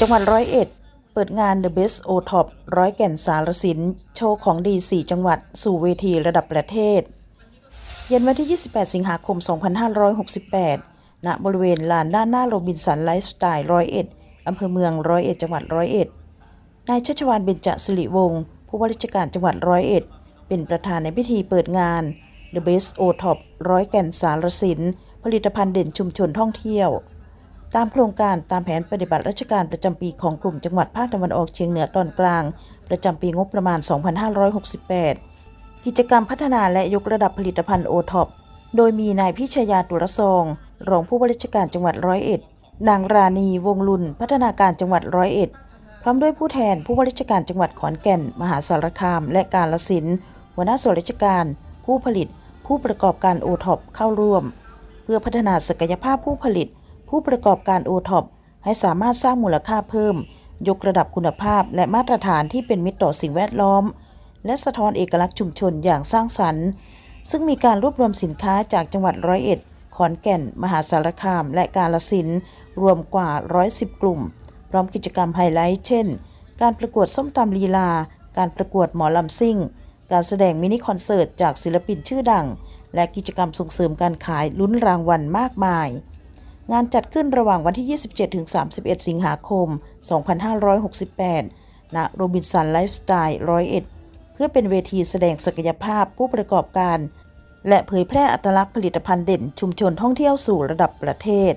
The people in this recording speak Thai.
จังหวัดร้อยเอ็ด เปิดงาน The Best O Top ร้อยแก่นสารสิน โชว์ของดี 4 จังหวัด สู่เวทีระดับประเทศ เย็นวันที่ 28 สิงหาคม 2568 ณ บริเวณลานด้านหน้าโรบินสันไลฟ์สไตล์ร้อยเอ็ดอำเภอเมืองร้อยเอ็ดจังหวัดร้อยเอ็ด นายชัชวานเบญจสิริวงศ์ผู้ว่าราชการจังหวัดร้อยเอ็ด เป็นประธานในพิธีเปิดงาน The Best O Top ร้อยแก่นสารสิน ผลิตภัณฑ์เด่นชุมชนท่องเที่ยว ตามโครงการตามแผนปฏิบัติราชการประจำปีของกลุ่มจังหวัดภาคตะวันออกเฉียงเหนือตอนกลาง ประจำปีงบประมาณ 2568 กิจกรรมพัฒนาและยกระดับผลิตภัณฑ์โอท็อปโดยมีนายพิชยาตุรซอง รองผู้ว่าราชการจังหวัดร้อยเอ็ด นางราณีวงลุนพัฒนาการจังหวัดร้อยเอ็ด พร้อมด้วยผู้แทนผู้ว่าราชการจังหวัดขอนแก่น มหาสารคาม และกาฬสินธุ์หัวหน้าส่วนราชการ ผู้ผลิต ผู้ประกอบการโอท็อปเข้าร่วม เพื่อพัฒนาศักยภาพผู้ผลิต ผู้ประกอบการโอท็อปให้สามารถสร้างมูลค่าเพิ่ม ยกระดับคุณภาพและมาตรฐานที่เป็นมิตรต่อสิ่งแวดล้อม และสะท้อนเอกลักษณ์ชุมชนอย่างสร้างสรรค์ ซึ่งมีการรวบรวมสินค้าจากจังหวัดร้อยเอ็ด ขอนแก่น มหาสารคาม และกาฬสินธุ์รวมกว่า 110 กลุ่ม พร้อมกิจกรรมไฮไลท์เช่น การประกวดส้มตำลีลา การประกวดหมอลำซิ่ง การแสดงมินิคอนเสิร์ตจากศิลปินชื่อดัง และกิจกรรมส่งเสริมการขายลุ้นรางวัลมากมาย งานจัดขึ้นระหว่างวันที่ 27-31 สิงหาคม 2568 ณ โรบินสันไลฟ์สไตล์ร้อยเอ็ดเพื่อเป็นเวทีแสดงศักยภาพผู้ประกอบการ และเผยแพร่อัตลักษณ์ผลิตภัณฑ์เด่นชุมชนท่องเที่ยวสู่ระดับประเทศ